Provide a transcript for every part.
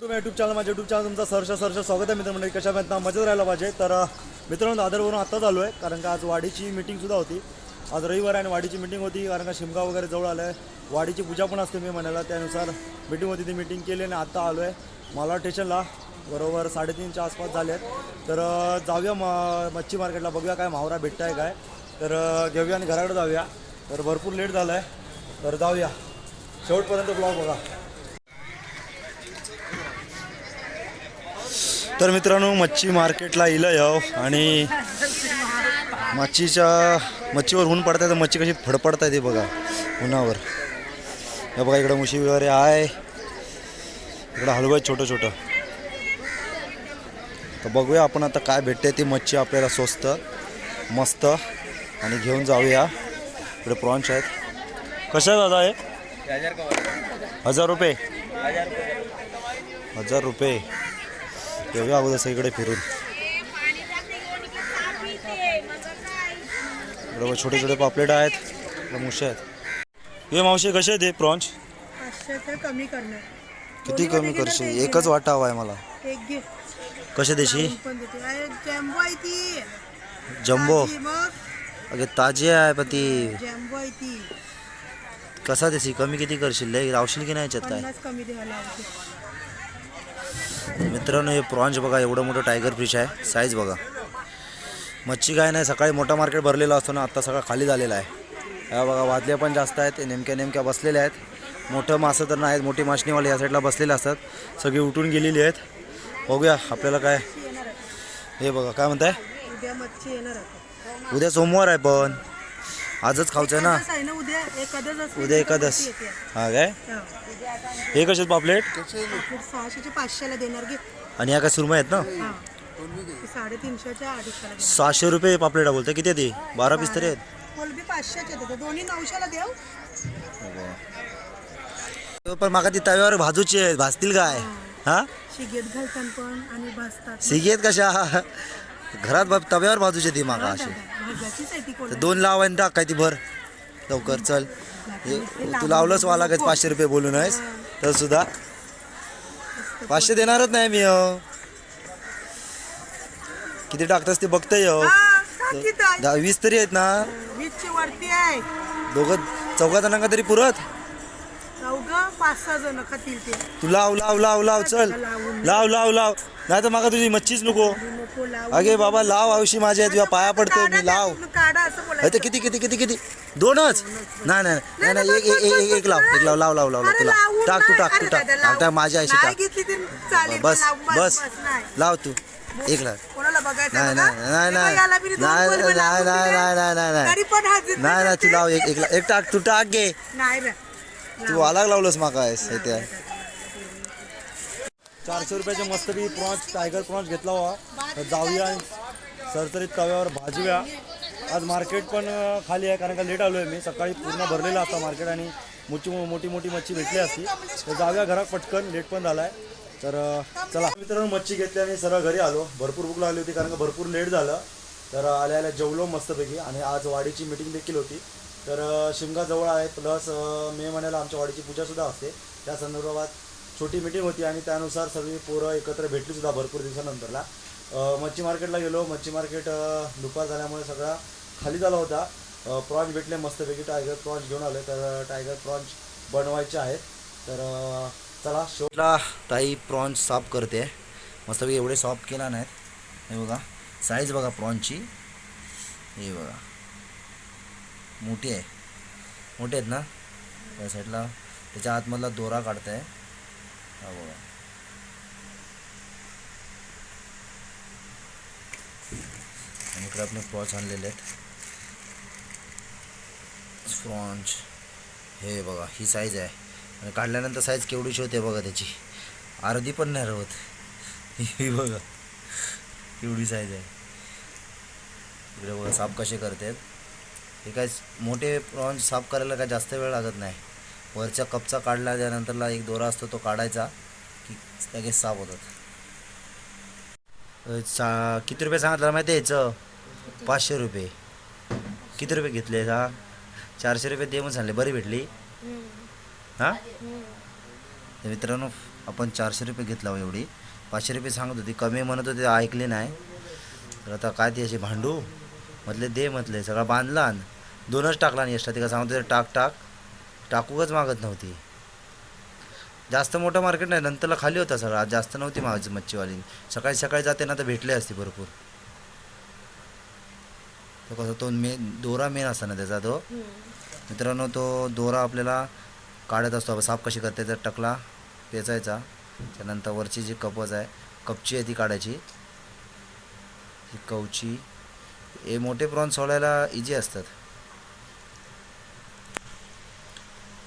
तुम्ही YouTube channel माझ्या YouTube channel तुमचं सरस सरस स्वागत आहे मित्रमंडळी कशा प्रयत्न मजेत राहायला पाहिजे? तर मित्रांनो दादरवरून आत्ताच आलो आहे कारण का आज वाडीची मिटिंगसुद्धा होती. आज रविवार आहे आणि वाडीची मिटिंग होती कारण का शिमगा वगैरे जवळ आलं आहे वाडीची पूजा पण असते मी म्हणायला. त्यानुसार मिटिंग होती ती मिटिंग केली आणि आत्ता आलो आहे माला स्टेशनला बरोबर साडेतीनच्या आसपास झाले आहेत तर जाऊया म मच्छी मार्केटला बघूया काय मावरा भेटताय काय. तर घेऊया आणि घराकडे जाऊया. तर भरपूर लेट झालं आहे तर जाऊया. शेवटपर्यंत ब्लॉग बघा. तर मित्रांनो मच्छी मार्केटला इलं याव आणि मच्छीच्या मच्छीवर ऊन पडत आहे तर मच्छी कशी फडफडत आहे ते बघा उन्हावर. हे बघा इकडं मुशी वगैरे आहे. इकडं हलवं आहे छोटं छोटं तर बघूया आपण आता काय भेटते ती मच्छी आपल्याला स्वस्त मस्त. आणि घेऊन जाऊया. इकडे प्रॉन्च आहेत. कशा आहे दादा हे? हजार रुपये. हजार रुपये. येऊया अगोदर सगळीकडे फिरून. बरोबर छोटे छोटे पापलेट आहेत मुशे आहेत. हे मावशी कसे आहेत हे प्रॉन्च? कमी करणार. किती कमी करशील? एकच वाटा हवा आहे मला. कसे देशी? जॅम्बो अगे ताजी आहे पण ती कसा देशी कमी किती करशील? लय रावशील की नाही याच्यात काय? मित्रांनो हे प्रॉन्च बघा एवढं मोठं टायगर फिश आहे. साईज बघा. मच्छी काय नाही सकाळी मोठा मार्केट भरलेला असतो ना आत्ता सगळा खाली झालेला आहे. या बघा वादल्या पण जास्त आहेत नेमक्या नेमक्या बसलेल्या आहेत. मोठं मासं तर नाहीत मोठी माशनीवाले या साईडला बसलेले असतात. सगळी उठून गेलेली आहेत. बघूया आपल्याला काय. हे बघा काय म्हणताय? उद्या मच्छी येणार आहे उद्या सोमवार आहे पण. आजच खाऊचं आहे ना उद्या एकादश. हा काय? हा. हे कसे पापलेट? पापलेट सहाशेचे पाचशेला देणार घे आणि ह्या काय सुरमई आहेत ना? हा. साडेतीनशेच्या अडीचशेला देणार. सहाशे रुपये पापलेटा बोलते किती आहे ती? बारा पीस तरी आहेत. कोलबी पाचशेचे देते दोन्ही नऊशेला देऊ. पण माका ती तव्यावर भाजूची आहेत भाजतील काय? हा. शिगेत घालतात पण आणि भाजतात. सिगेत कशा? घरात बाप तव्यावर भाजूची ती माका अशी. भाजाचीच आहे ती तर कोलबी. दोन लाव आणि टाक काय ती भर. लवकर चल. हे तू लावलंच मला लागत पाचशे रुपये बोलून आहेस. तर सुद्धा. पाचशे देणारच नाही मी अहो. किती टाकतस ते बघतंय. हा. दहा वीस तरी आहेत ना. दोघं चौघा जणांना तरी पुरत. ते. लाव लाव लाव लाव चल लाव लाव लाव. नाही तर माका तुझी मच्छीच नको. अगे बाबा लाव आयुष्य माझ्या तुझ्या पाया पडते काढा मी लाव. ते किती किती किती किती? दोनच? नाही नाही नाही नाही एक एक एक एक लाव एक लाव लाव लाव लाव अरे तुला. लावून टाक तू नाही. टाक तू अरे टाक. दादा, टाक टाक लाव. माझ्या आयशी नाही टाक घेतली तरी चालेल बस पण लाव. बस नाही. लाव तू. एक लाव. कोणाला बघायचं नाही बघा. नाही नाही हे नाही. दोन नाही नाही लावून नाही. नाही नाही नाही पण हाजीर नाही नाही तू लाव एक एक लाव. एक टाक तू टाक घे नाही रे. तू अलग लावलंस माका आहेस हे त्या. चारशे रुपयाचे मस्तपैकी प्रॉन्स टायगर प्रॉन्स घेतला तर जाऊया. आणि सरसरीत तव्यावर भाजूया. आज मार्केट पण खाली आहे कारण का लेट आलो आहे मी. सकाळी पूर्ण भरलेलं असतं मार्केट आणि मोठी मोठी मोठी मच्छी भेटली असती. तर जाऊया घरात पटकन लेट पण झाला आहे तर चला. मित्रांनो मच्छी घेतली आणि सरळ घरी आलो. भरपूर भूक लागली होती कारण का भरपूर लेट झालं. तर आल्या आल्या जेवलो मस्तपैकी. आणि आज वाडीची मीटिंग देखील होती. तर शिमगाजवळ आहे. प्लस मे महिन्याला आमच्या वाडीची पूजासुद्धा असते. त्या संदर्भात छोटी मीटिंग होती आणि त्यानुसार सगळी पोरं एकत्र भेटलीसुद्धा भरपूर दिवसानंतरला. मच्छी मार्केटला गेलो. मच्छी मार्केट दुपार झाल्यामुळे सगळा खाली झाला होता. प्रॉन्ज भेटले मस्तपैकी. टायगर प्रॉन्ज घेऊन आले तर टायगर प्रॉन्ज बनवायचे आहेत. तर चला शेवटला ताई प्रॉन्स साफ करते. मस्तपैकी एवढे साफ केला नाहीत. हे बघा साईज बघा प्रॉन्जची हे बघा. मोठी आहे. मोठी आहेत ना? त्या साईडला त्याच्या आतमधला दोरा काढताय. हा बघा. आणि इकडे आपण प्रॉन्स आणलेले आहेत. स्पॉन्ज. हे बघा ही साईज आहे. आणि काढल्यानंतर साईज केवढीशी होते बघा त्याची. अर्धी पण नाही राहत ही बघा केवढी साईज आहे. इकडे बघा साफ कसे करतात हे काय मोठे प्रॉन्स साफ करायला काय जास्त वेळ लागत नाही. वरच्या कपचा काढला त्यानंतरला एक दोरा असतो तो काढायचा की लगेच साफ होतात. चा किती रुपये सांगितलं माहिती आहे याचं? पाचशे रुपये. किती रुपये घेतले हा? चारशे रुपये दे म्हणून सांगले. बरी भेटली? हां? तर मित्रांनो आपण चारशे रुपये घेतला हो एवढी. पाचशे रुपये सांगत होती. कमी म्हणत होते ऐकले नाही. तर आता काय ते असे भांडू? म्हटले दे म्हटले. सगळं बांधला आणि दोनच टाकला आणि एक्स्ट्रा तिला सांगत होते टाक टाक. टाकूकच मागत नव्हती. जास्त मोठं मार्केट नाही नंतरला खाली होता सगळं. आज जास्त नव्हती माझी मच्छीवाली. सकाळी सकाळी जाते ना तर भेटले असते भरपूर. तो कसं तो मे दोरा मेन असतो ना त्याचा तो. मित्रांनो तो दोरा आपल्याला काढत असतो. साफ कशी करते तर टकला पेचायचा. त्यानंतर वरची जी कपच आहे कपची आहे ती काढायची. ही कवची. हे मोठे प्रॉन सोडायला इजी असतात.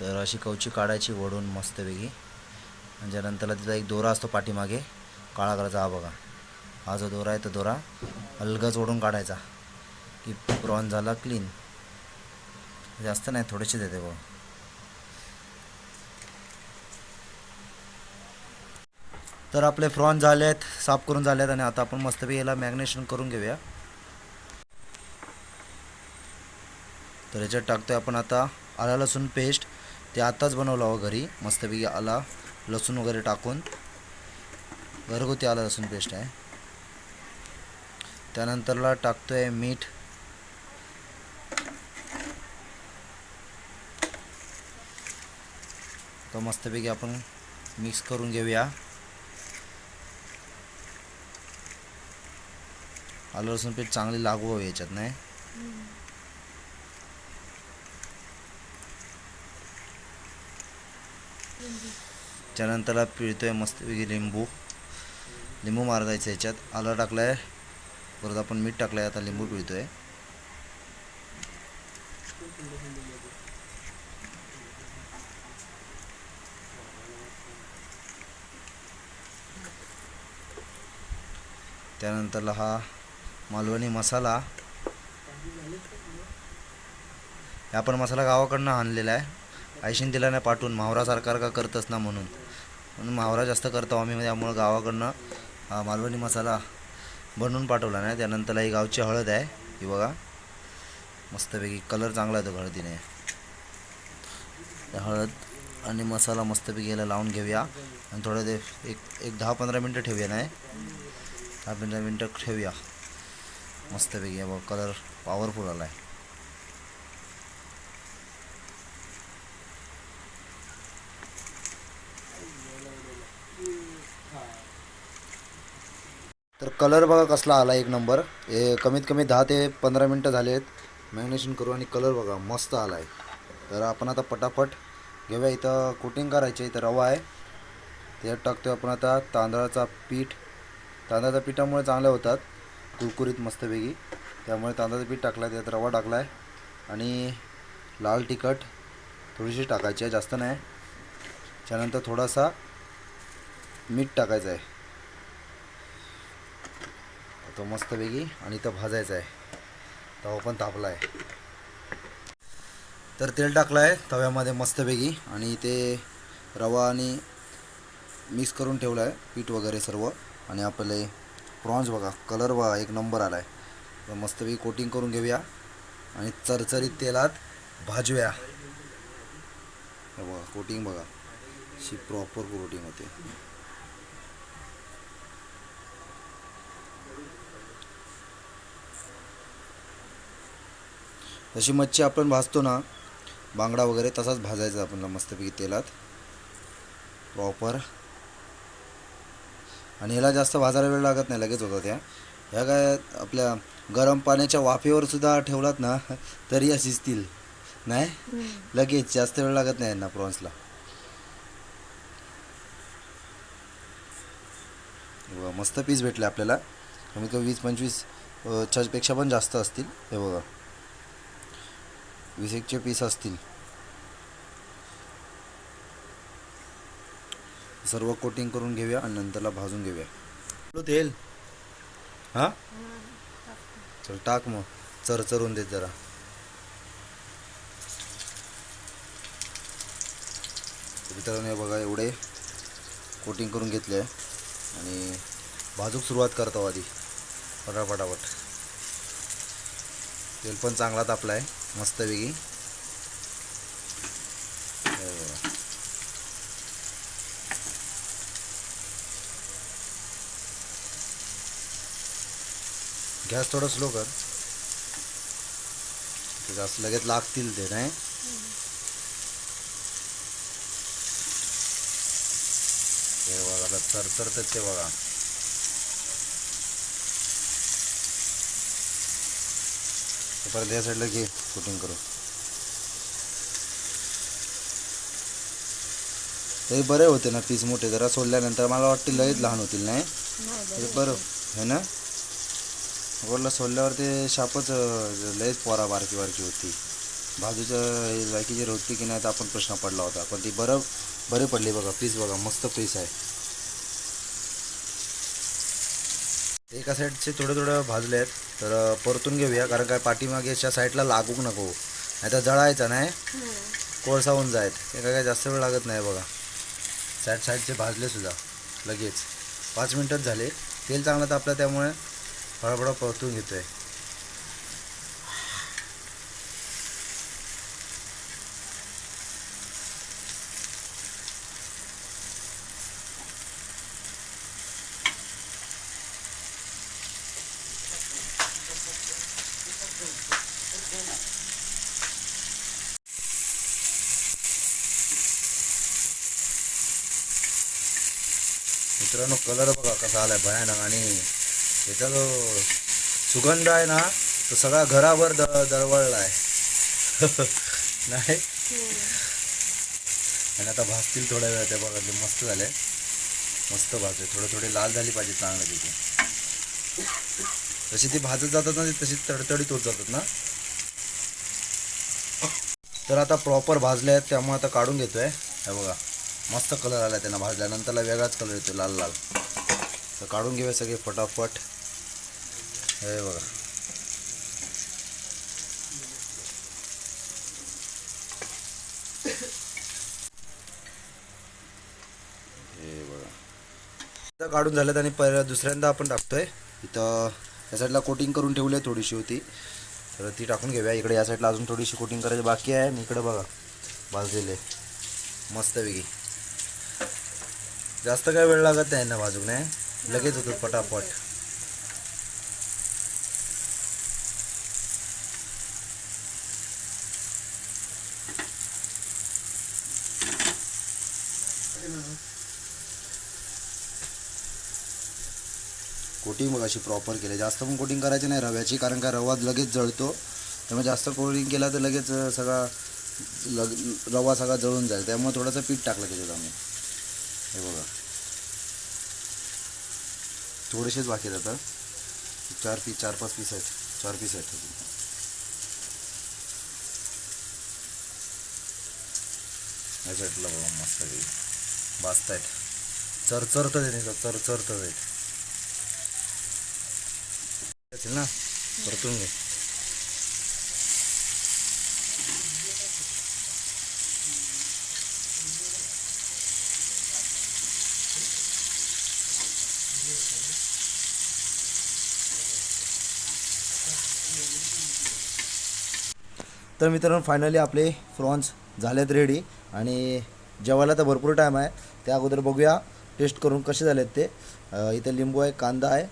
तर अशी कवची काढायची वडून मस्तपैकी. म्हणजे त्यानंतरला तिचा एक दोरा असतो पाठीमागे काळा कलरचा हा बघा. हा जो दोरा आहे तो दोरा अलगच ओढून काढायचा. की प्रॉन झाला क्लीन. जास्त नाही थोडेसे देते बघा. तर आपले फ्रॉन झाले आहेत साफ करून झाले आहेत आणि आता आपण मस्तपैकी याला मॅग्नेशन करून घेऊया. तर याच्यात टाकतोय आपण आता आला लसूण पेस्ट ते आताच बनवलं हवं घरी. मस्तपैकी आला लसूण वगैरे टाकून घरगुती आलं लसूण पेस्ट आहे. त्यानंतरला टाकतोय मीठ. तर मस्तपैकी आपण मिक्स करून घेऊया. आलं लसूण पीठ चांगली लागू हवी याच्यात नाही त्यानंतरला पिळतोय मस्तपैकी लिंबू. लिंबू मारायचं याच्यात आलं टाकलंय. परत आपण मीठ टाकलं आहे आता लिंबू पिळतोय. त्यानंतरला हा मालवणी मसाला. हे आपण मसाला गावाकडनं आणलेला आहे. आयशीन तिला नाही पाठवून. मावरा सरकार का करतच ना म्हणून. म्हणून मावरा जास्त करतो आम्ही म्हणजे त्यामुळं गावाकडनं मालवणी मसाला बनवून पाठवला नाही. त्यानंतरला ही गावची हळद आहे. ही बघा. मस्तपैकी कलर चांगला येतो हळदीने. त्या हळद आणि मसाला मस्तपैकी याला लावून घेऊया. आणि थोडं ते एक एक दहा पंधरा मिनटं ठेवूया नाही? दहा पंधरा मिनटं ठेवूया. मस्तपैकी बघ कलर पॉवरफुल आला आहे कलर बघा कसला आला एक नंबर. हे कमीत कमी दहा ते पंधरा मिनटं झाले आहेत मॅग्नेशन करू आणि कलर बघा मस्त आला आहे तर आपण आता पटापट घेऊया. इथं कोटिंग करायची इथं रवा आहे. त्यात टाकतो आपण आता तांदळाचा पीठ. तांदळाच्या पिठामुळे चांगले होतात. कुरकुरीत मस्तपैकी. त्यामुळे तांदळाचं पीठ टाकलं आहे त्यात रवा टाकला आहे आणि लाल तिखट थोडीशी टाकायची आहे जास्त नाही. त्यानंतर थोडासा मीठ टाकायचं आहे. तो मस्तपैकी आणि इथं भाजायचा आहे. तवा पण तापला आहे तर तेल टाकलं आहे तव्यामध्ये मस्तपैकी आणि ते रवा आणि मिक्स करून ठेवलं आहे पीठ वगैरे सर्व. आणि आपले प्रॉन्स बघा कलर बघा एक नंबर आला आहे तर मस्तपैकी कोटिंग करून घेऊया. आणि चरचरीत तेलात भाजूया. बघा कोटिंग बघा. अशी प्रॉपर कोटिंग होते. तशी मच्छी आपण भाजतो ना बांगडा वगैरे तसाच भाजायचा आपण मस्तपैकी तेलात. प्रॉपर आणि ह्याला जास्त भाजायला वेळ लागत नाही लगेच होतं त्या ह्या काय आपल्या गरम पाण्याच्या वाफेवर सुद्धा ठेवलात ना तरी या शिजतील. नाही? लगेच जास्त वेळ लागत नाही यांना प्रॉन्सला. बघा मस्त पीस भेटले आपल्याला. कमीत कमी वीस पंचवीस अ, च्यापेक्षा पण जास्त असतील. हे बघा. वीस एकचे पीस असतील. सर्व कोटिंग करून घेऊया आणि नंतरला भाजून घेऊया. तेल? हां? चल टाक मग. चरचरून देत जरा. मित्रांनो बघा एवढे कोटिंग करून घेतले आणि भाजूक सुरुवात करतो आधी. फटाफटाफट. तेल पण चांगला तापला आहे मस्तपैकी. गॅस थोडं स्लो कर. जास्त लगेच लागतील ते नाही? ते बघा तर ते बघा. परत या साईडला घे शूटिंग करू ते बरे होते ना पीस मोठे जरा सोडल्यानंतर मला वाटते लयच लहान होतील नाही? ते बरं है ना? वरला सोडल्यावर ते शापच अं, लयच पोरा बारकी बारकी होती. बाजूच्या बाकीची होती की नाही तर आपण प्रश्न पडला होता. पण ती बरं बरे पडली बघा पीस बघा मस्त पीस आहे. एका साईडचे थोडे थोडे भाजले आहेत तर परतून घेऊया कारण काय पाठीमागेच्या साईडला लागूक नको. नाही तर जळायचा नाही. कोळसावून जायत ते काय काय जास्त वेळ लागत नाही बघा. साईड साईडचे भाजले सुद्धा लगेच. पाच मिनटंच झाले. तेल चांगलं तापलं त्यामुळे फळाफळा परतून घेतो आहे कलर बघा कसा आलाय भयानक. आणि याचा जो सुगंध आहे ना तो सगळा घराभर द दरवळला आहे नाही? आणि आता भाजतील थोड्या वेळ त्या बघा ते मस्त झाले मस्त भाजले थोडे थोडे लाल झाली पाहिजे चांगलं तिथे. जशी ती भाजत जातात ना तशी तडतडीत होत जातात ना. तर आता प्रॉपर भाजले आहेत त्यामुळे आता काढून घेतोय. हे बघा. मस्त कलर आला त्यांना भाजल्यानंतरला वेगळाच कलर येतो लाल लाल. तर काढून घेऊया सगळे फटाफट. हे बघा. हे बघा. काढून झालेत आणि पर दुसऱ्यांदा आपण टाकतोय. इथं या साईडला कोटिंग करून ठेवली आहे थोडीशी होती. तर ती टाकून घेऊया. इकडे या साईडला अजून थोडीशी कोटिंग करायची बाकी आहे. आणि इकडे बघा भाजलेले. मस्तपैकी. जास्त काय वेळ लागत नाही ना भाजूक नाही लगेच होतो पटापट. कोटिंग मग अशी प्रॉपर केली. जास्त पण कोटिंग करायची नाही रव्याची कारण का रवा लगेच जळतो. त्यामुळे जास्त कोटिंग केला तर लगेच सगळा लग रवा सगळा जळून जाईल. त्यामुळे थोडंसं पीठ टाकलं त्याच्यात आम्ही. हे बघा. थोडेसेच बाकी आहेत आता. चार पीस चार पाच पीस आहेत. चार पीस आहेत. या साईडला बघा मस्त भाजतायत चरचरतं आहे नाही चरचरतं आहेत. ना? परतून घे. तर मित्रांनो फायनली आपले प्रॉन्स झालेत रेडी आणि जेवायला तर भरपूर टाईम आहे. त्या अगोदर बघूया टेस्ट करून कसे झालेत ते. इथे लिंबू आहे कांदा आहे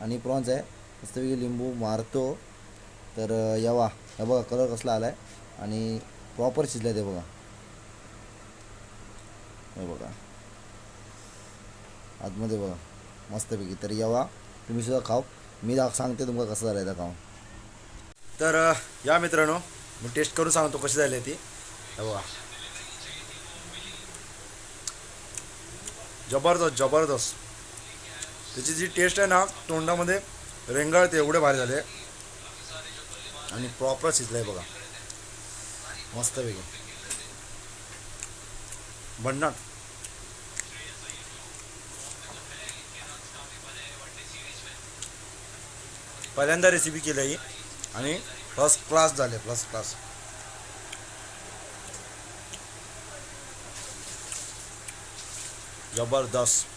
आणि प्रॉन्स आहे. मस्तपैकी लिंबू मारतो. तर यावा. हे बघा कलर कसला आला आहे आणि प्रॉपर शिजलं ते बघा. हे बघा. आतमध्ये बघा. मस्तपैकी तर यावा. तुम्ही सुद्धा खाऊ मी सांगते तुमका कसं झालं आहे खाऊन. तर या मित्रांनो मी टेस्ट करून सांगतो कशी झाली ती. बघा. जबरदस्त जबरदस्त. त्याची जी टेस्ट आहे ना तोंडामध्ये रेंगाळते एवढे भारी झाले. आणि प्रॉपर शिजलं आहे बघा मस्तपैकी भन्नाट. पहिल्यांदा रेसिपी केली आहे आणि फर्स्ट क्लास झाले फर्स्ट क्लास जबरदस्त.